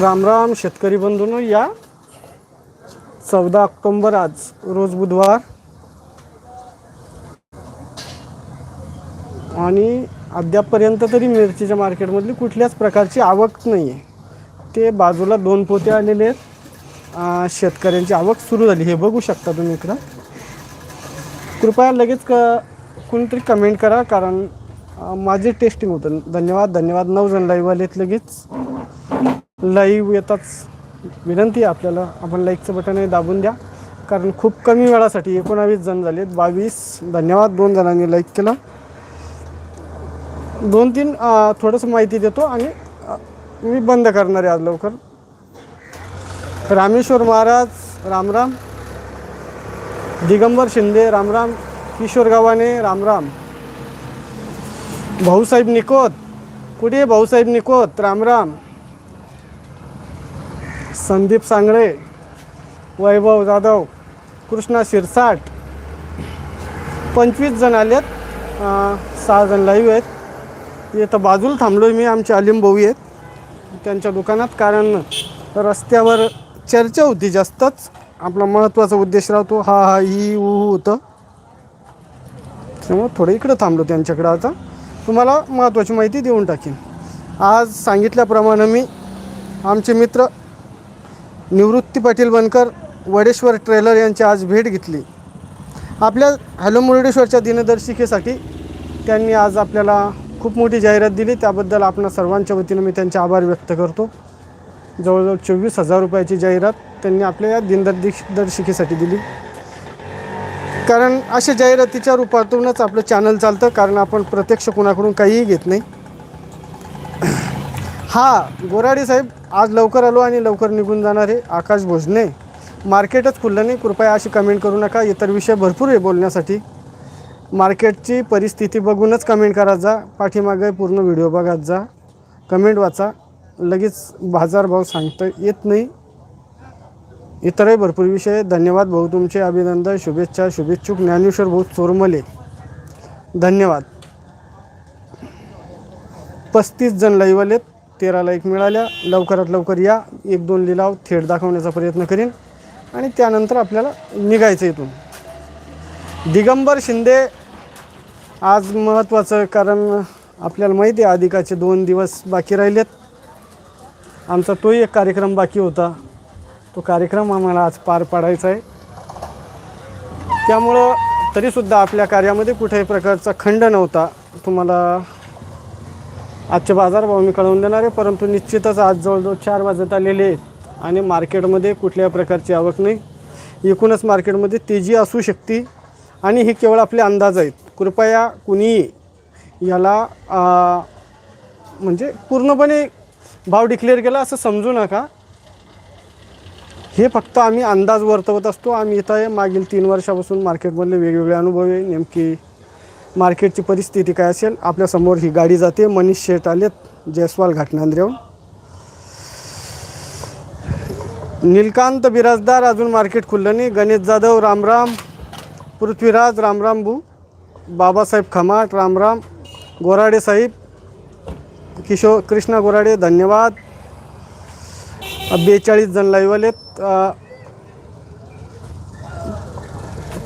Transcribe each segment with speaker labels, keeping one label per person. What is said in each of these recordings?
Speaker 1: राम राम शेतकरी बंधूंनो या चौदा ऑक्टोंबर आज रोज बुधवार. आणि अद्यापपर्यंत तरी मिरचीच्या मार्केटमधली कुठल्याच प्रकारची आवक नाही आहे ते बाजूला दोन पोते आलेले आहेत. शेतकऱ्यांची आवक सुरू झाली. हे बघू शकता तुम्ही इकडं. कृपया लगेच क कोणीतरी कमेंट करा कारण माझे टेस्टिंग होतं. धन्यवाद धन्यवाद. नऊ जण लाईव्ह आलेत लगेच. लाईव्ह येताच विनंती आहे आपल्याला. आपण लाईकचं बटन दाबून द्या. कारण खूप कमी वेळासाठी एकोणावीस जण झालेत. बावीस धन्यवाद. दोन जणांनी लाईक केलं. दोन तीन थोडंसं माहिती देतो आणि मी बंद करणार आहे आज लवकर. रामेश्वर महाराज रामराम दिगंबर शिंदे रामराम किशोर गावाने रामराम भाऊसाहेब निकोत. कुठे भाऊसाहेब निकोत? रामराम संदीप सांगळे वैभव जाधव कृष्णा शिरसाट. पंचवीस जण आले आहेत सहा जण लाईव्ह आहेत. इथं बाजूला थांबलो आहे मी आमचे अलिम भाऊ आहेत. त्यांच्या दुकानात कारण रस्त्यावर चर्चा होती जास्तच. आपला महत्त्वाचा उद्देश राहतो हा हा ही ऊ होतं. त्यामुळे थोडं इकडं थांबलो त्यांच्याकडं आता. तुम्हाला महत्त्वाची माहिती देऊन टाकेन. आज सांगितल्याप्रमाणे मी आमचे मित्र निवृत्ती पाटील बनकर वडेश्वर ट्रेलर यांची आज भेट घेतली. आपल्या हॅलो मुरडेश्वरच्या दिनदर्शिकेसाठी त्यांनी आज आपल्याला खूप मोठी जाहिरात दिली. त्याबद्दल आपण सर्वांच्या वतीनं मी त्यांचे आभार व्यक्त करतो. जवळजवळ चोवीस हजार रुपयाची जाहिरात त्यांनी आपल्या या दिनदर्शिक दर्शिकेसाठी दिली. कारण अशा जाहिरातीच्या रूपातूनच आपलं चॅनल चालतं कारण आपण प्रत्यक्ष कोणाकडून काहीही घेत नाही. हा गोराडे साहेब आज लवकर आलो आणि लवकर निघून जाणार आहे आकाश भोजने. मार्केटच खुललं नाही. कृपया अशी कमेंट करू नका. इतर विषय भरपूर आहे बोलण्यासाठी. मार्केटची परिस्थिती बघूनच कमेंट करत जा. पाठीमागे पूर्ण व्हिडिओ बघत जा. कमेंट वाचा. लगेच बाजारभाव सांगता येत नाही. इतरही भरपूर विषय धन्यवाद भाऊ तुमचे. अभिनंदन. शुभेच्छा. शुभेच्छुक ज्ञानेश्वर भाऊ चोरमले. धन्यवाद. पस्तीस जण लाईव्ह तेराला तेरा लाईक मिळाल्या. लवकरात लवकर या. एक दोन लिलाव थेट दाखवण्याचा प्रयत्न करीन. आणि त्यानंतर आपल्याला निघायचं इथून. दिगंबर शिंदे आज महत्त्वाचं कारण आपल्याला माहिती आहे अधिकाचे दोन दिवस बाकी राहिलेत. आमचा तोही एक कार्यक्रम बाकी होता. तो कार्यक्रम आम्हाला आज पार पाडायचा आहे. त्यामुळं तरीसुद्धा आपल्या कार्यामध्ये कुठल्याही प्रकारचा खंड नव्हता. तुम्हाला आजचे बाजारभाव मी कळवून देणार आहे परंतु निश्चितच आज जवळजवळ चार वाजत आलेले आहेत आणि मार्केटमध्ये कुठल्याही प्रकारची आवक नाही. एकूणच मार्केटमध्ये तेजी असू शकते आणि हे केवळ आपले अंदाज आहेत. कृपया कुणीही याला म्हणजे पूर्णपणे भाव डिक्लेअर केला असं समजू नका. हे फक्त आम्ही अंदाज वर्तवत असतो. आम्ही इथं मागील तीन वर्षापासून मार्केटमधले वेगवेगळे अनुभव आहे. नेमकी मार्केटची परिस्थिती काय असेल? आपल्यासमोर ही गाडी जाते. मनीष शेट आलेत. जयस्वाल घाटनांद्रेहून. नीलकांत बिराजदार. अजून मार्केट खुललं नाही. गणेश जाधव रामराम पृथ्वीराज रामराम भू बाबासाहेब खमाट रामराम गोराडे साहेब. किशोर कृष्णा गोराडे धन्यवाद. बेचाळीस जण लाईव्ह आलेत.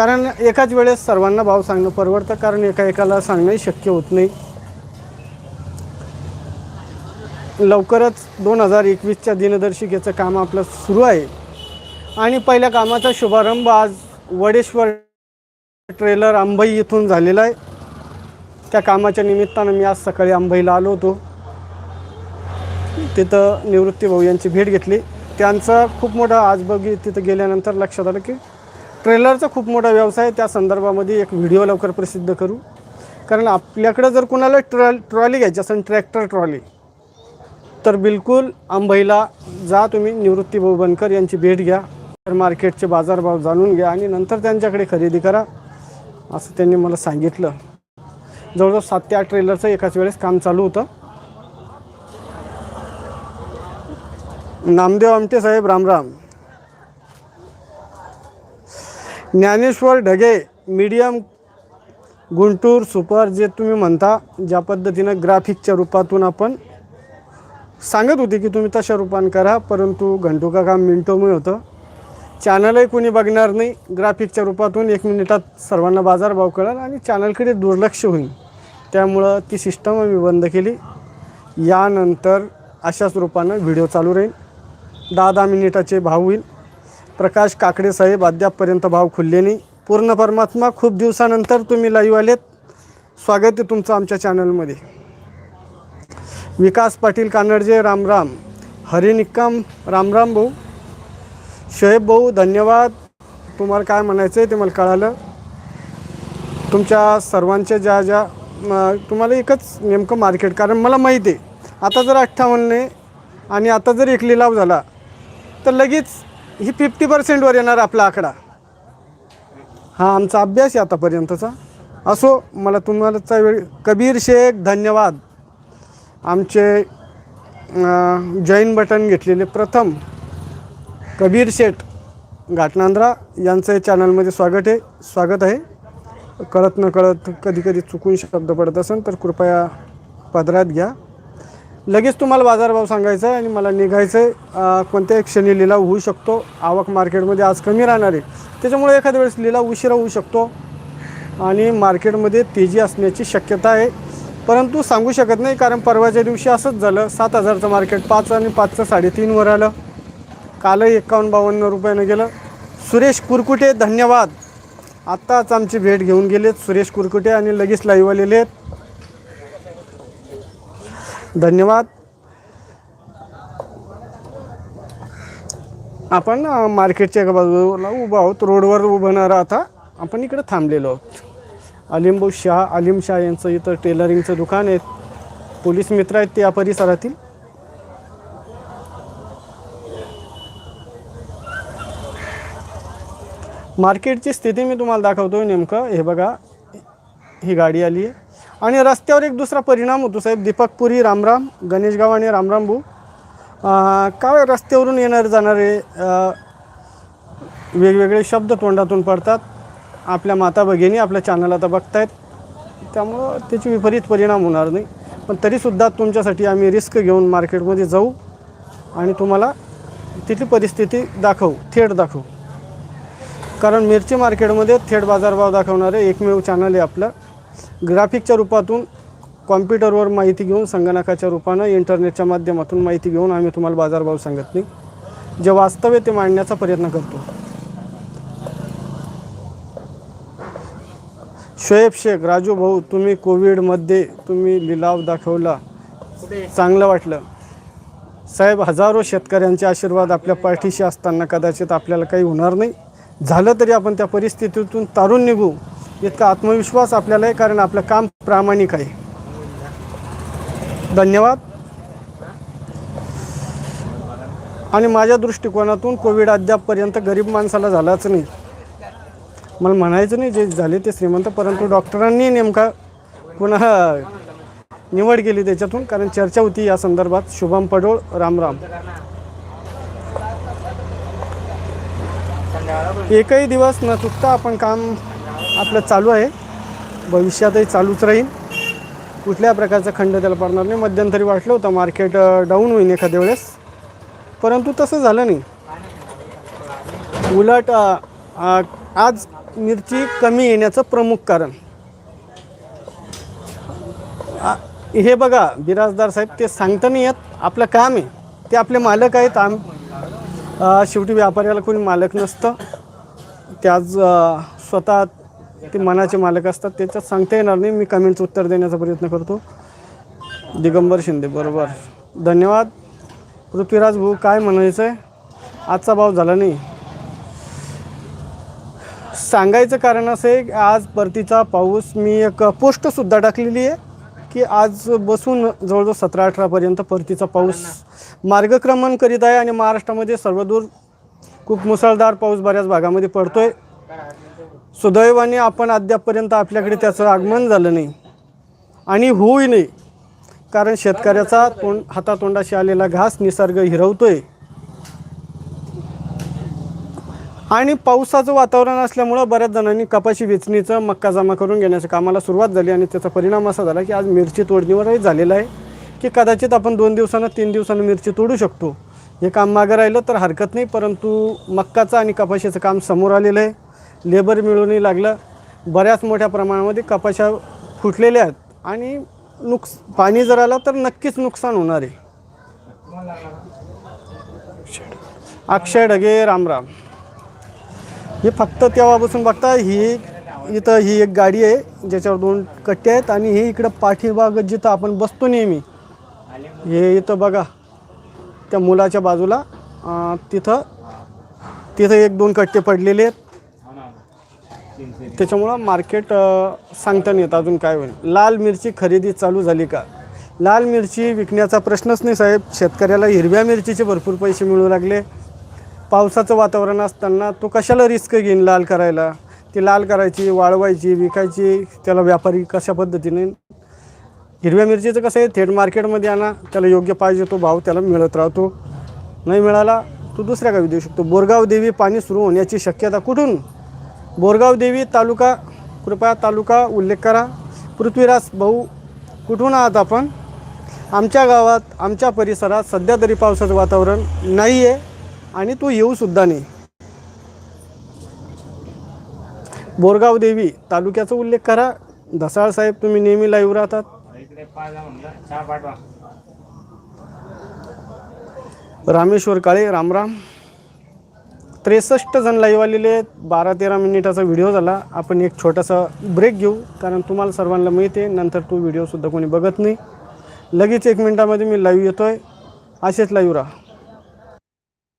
Speaker 1: कारण एकाच वेळेस सर्वांना भाव सांगणं परवडतं कारण एका एकाला सांगणंही शक्य होत नाही. लवकरच दोन हजार एकवीसच्या दिनदर्शिकेचं काम आपलं सुरू आहे. आणि पहिल्या कामाचा शुभारंभ आज वडेश्वर ट्रेलर अंबई इथून झालेला आहे. त्या कामाच्या निमित्तानं मी आज सकाळी अंबईला आलो होतो. तिथं निवृत्ती भाऊ यांची भेट घेतली. त्यांचा खूप मोठा आज बघी तिथं गेल्यानंतर लक्षात आलं की ट्रेलरचा खूप मोठा व्यवसाय आहे. त्या संदर्भामध्ये एक व्हिडिओ लवकर प्रसिद्ध करू. कारण आपल्याकडं जर कोणाला ट्रॉ ट्रॉली घ्यायची असेल ट्रॅक्टर ट्रॉली तर बिलकुल अंबईला जा तुम्ही निवृत्ती भाऊ बनकर यांची भेट घ्या. तर मार्केटचे बाजारभाव जाणून घ्या आणि नंतर त्यांच्याकडे खरेदी करा असं त्यांनी मला सांगितलं. जवळजवळ सात ते आठ ट्रेलरचं एकाच वेळेस काम चालू होतं. नामदेव आमटे साहेब रामराम ज्ञानेश्वर ढगे मीडियम गुंटूर सुपर जे तुम्ही म्हणता ज्या पद्धतीनं ग्राफिकच्या रूपातून आपण सांगत होते की तुम्ही तशा रूपान करा परंतु घंटुका काम मिनटोमध्ये होतं. चॅनलही कोणी बघणार नाही. ग्राफिकच्या रूपातून एक मिनिटात सर्वांना बाजारभाव कळेल आणि चॅनलकडे दुर्लक्ष होईल. त्यामुळं ती सिस्टम आम्ही बंद केली. यानंतर अशाच रूपानं व्हिडिओ चालू राहील. दहा दहा मिनिटाचे भाव होईल. प्रकाश काकडे साहेब अद्यापपर्यंत भाव खुलले नाही. पूर्ण परमात्मा खूप दिवसानंतर तुम्ही लाईव्ह आलेत. स्वागत आहे तुमचं आमच्या चॅनलमध्ये विकास पाटील कानडजे रामराम हरिनिक्काम रामराम भाऊ. शहेब भाऊ धन्यवाद. तुम्हाला काय म्हणायचं आहे ते मला कळालं. तुमच्या सर्वांच्या ज्या ज्या तुम्हाला एकच नेमकं मार्केट कारण मला माहिती आहे. आता जर अठ्ठावन्नने आणि आता जर एक लिलाव झाला तर लगेच ही फिफ्टी पर्सेंटवर येणार आपला आकडा. हा आमचा अभ्यास आहे आतापर्यंतचा. असो मला तुम्हालाचा वेळ कबीर शेख धन्यवाद. आमचे जैन बटन घेतलेले प्रथम कबीर शेठ घाटनांद्रा यांचं चॅनलमध्ये स्वागत आहे. स्वागत आहे. कळत न कळत कधी कधी चुकून शब्द पडत असेल तर कृपया पदरात घ्या. लगेच तुम्हाला बाजारभाव सांगायचा आहे आणि मला निघायचं आहे कोणत्याही क्षणी लिलाव होऊ शकतो. आवक मार्केटमध्ये आज कमी राहणार आहे. त्याच्यामुळे एखाद्या वेळेस लिलाव उशिरा होऊ शकतो. आणि मार्केटमध्ये तेजी असण्याची शक्यता आहे. परंतु सांगू शकत नाही कारण परवाच्या दिवशी असंच झालं. सात हजारचं मार्केट पाच आणि पाचचं साडेतीनवर आलं. कालही एकावन्न बावन्न रुपयानं गेलं. सुरेश कुरकुटे धन्यवाद. आत्ताच आमची भेट घेऊन गेलेत सुरेश कुरकुटे आणि लगेच लाईव्ह आलेले आहेत. धन्यवाद. आपण मार्केटच्या एका बाजूला उभा आहोत. रोडवर उभं न राहता आपण इकडे थांबलेलो आहोत. अलिंबू शाह अलिम शाह यांचं इथं टेलरिंगचं दुकान आहे. पोलीस मित्र आहेत ते या परिसरातील. मार्केटची स्थिती मी तुम्हाला दाखवतो नेमकं. हे बघा ही गाडी आली आहे. आणि रस्त्यावर एक दुसरा परिणाम होतो साहेब. दीपकपुरी रामराम गणेशगाव आणि रामराम भाऊ. काय रस्त्यावरून येणारे जाणारे वेगवेगळे शब्द तोंडातून पडतात. आपल्या माता भगिनी आपल्या चॅनल आता बघतायत. त्यामुळं त्याचे विपरीत परिणाम होणार नाही. पण तरीसुद्धा तुमच्यासाठी आम्ही रिस्क घेऊन मार्केटमध्ये जाऊ आणि तुम्हाला तिथली परिस्थिती दाखवू थेट दाखवू. कारण मिरची मार्केटमध्ये थेट बाजारभाव दाखवणारे एकमेव चॅनल आहे आपलं. ग्राफिकच्या रूपातून कॉम्प्युटरवर माहिती घेऊन संगणकाच्या रूपानं इंटरनेटच्या माध्यमातून माहिती घेऊन आम्ही तुम्हाला बाजारभाव सांगत नाही. जे वास्तव आहे ते मांडण्याचा प्रयत्न करतो. शोएब शेख राजू भाऊ तुम्ही कोविडमध्ये तुम्ही लिलाव दाखवला. चांगलं वाटलं. साहेब हजारो शेतकऱ्यांचे आशीर्वाद आपल्या पाठीशी असताना कदाचित आपल्याला काही होणार नाही. झालं तरी आपण त्या परिस्थितीतून तारून निघू. इतका आत्मविश्वास आपल्याला आहे कारण आपलं काम प्रामाणिक आहे. धन्यवाद. आणि माझ्या दृष्टिकोनातून कोविड अद्यापपर्यंत गरीब माणसाला झालाच नाही. मला म्हणायचं नाही जे झाले ते श्रीमंत परंतु डॉक्टरांनी नेमका पुन्हा निवड केली त्याच्यातून कारण चर्चा होती या संदर्भात. शुभम पडोळ रामराम एकही दिवस न चुकता आपण काम आपलं चालू आहे. भविष्यातही चालूच राहील. कुठल्या प्रकारचा खंड त्याला पडणार नाही. मध्यंतरी वाटलं होतं मार्केट डाऊन होईल एखाद्या वेळेस. परंतु तसं झालं नाही. उलट आज मिरची कमी येण्याचं प्रमुख कारण. हे बघा बिराजदार साहेब ते सांगता नाही येत आपलं काम आहे. ते आपले मालक आहेत. आम शेवटी व्यापाऱ्याला कोणी मालक नसतं. त्याच स्वतः ते मनाचे मालक असतात त्याच्यात सांगता येणार नाही. मी कमेंटचं उत्तर देण्याचा प्रयत्न करतो. दिगंबर शिंदे बरोबर. धन्यवाद. पृथ्वीराज भाऊ काय म्हणायचं आहे आजचा भाव झाला नाही. सांगायचं कारण असं आहे की आज परतीचा पाऊस मी एक पोस्टसुद्धा टाकलेली आहे की आज बसून जवळजवळ सतरा अठरापर्यंत परतीचा पाऊस मार्गक्रमण करीत आहे आणि महाराष्ट्रामध्ये सर्वदूर खूप मुसळधार पाऊस बऱ्याच भागामध्ये पडतो आहे सुदैवाने आपण अद्यापपर्यंत आपल्याकडे त्याचं आगमन झालं नाही. आणि होऊही नाही. कारण शेतकऱ्याचा तोंड हातातोंडाशी आलेला घास निसर्ग हिरवतोय. आणि पावसाचं वातावरण असल्यामुळं बऱ्याच जणांनी कपाशी वेचणीचं मक्का जमा करून घेण्याच्या कामाला सुरुवात झाली आणि त्याचा परिणाम असा झाला की आज मिरची तोडणीवरही झालेला आहे की कदाचित आपण दोन दिवसानं तीन दिवसानं मिरची तोडू शकतो. हे काम मागं राहिलं तर हरकत नाही परंतु मक्काचं आणि कपाशीचं काम समोर आलेलं आहे. लेबर मिळूनही लागलं. बऱ्याच मोठ्या प्रमाणामध्ये कपाशा फुटलेल्या आहेत. आणि नुकस पाणी जर आलं तर नक्कीच नुकसान होणार आहे. अक्षय ढगे रामराम हे फक्त तेव्हापासून बघता ही इथं ही एक गाडी आहे ज्याच्यावर दोन कट्टे आहेत आणि हे इकडं पाठीभाग जिथं आपण बसतो नेहमी हे इथं बघा त्या मुलाच्या बाजूला तिथं तिथं एक दोन कट्टे पडलेले आहेत. त्याच्यामुळं मार्केट सांगता नाही येत. अजून काय होईल? लाल मिरची खरेदी चालू झाली का? लाल मिरची विकण्याचा प्रश्नच नाही साहेब. शेतकऱ्याला हिरव्या मिरचीचे भरपूर पैसे मिळू लागले. पावसाचं वातावरण असताना तो कशाला रिस्क घेईन लाल करायला? ती लाल करायची वाळवायची विकायची त्याला व्यापारी कशा पद्धतीने? हिरव्या मिरचीचं कसं आहे थेट मार्केटमध्ये आणा त्याला योग्य पाहिजे तो भाव त्याला मिळत राहतो. नाही मिळाला तो दुसऱ्या गावी देऊ शकतो. बोरगाव देवी पाणी सुरू होण्याची शक्यता कुठून? बोरगाव देवी तालुका कृपया तालुका उल्लेख करा. पृथ्वीराज भाऊ कुठून आहात आपण? आमच्या गावात आमच्या परिसरात सध्या तरी पावसाचं वातावरण नाही आहे आणि तो येऊसुद्धा नाही. बोरगाव देवी तालुक्याचा उल्लेख करा. धसाळ साहेब तुम्ही नेहमी लाईव्ह राहतात. रामेश्वर काळे रामराम. त्रेसष्ट जण लाईव्ह आलेले आहेत बारा तेरा मिनिटाचा व्हिडिओ झाला. आपण एक छोटासा ब्रेक घेऊ कारण तुम्हाला सर्वांना माहिती आहे नंतर तो व्हिडिओसुद्धा कोणी बघत नाही. लगेच एक मिनटामध्ये मी लाईव्ह येतो आहे असेच लाईव्ह राहा.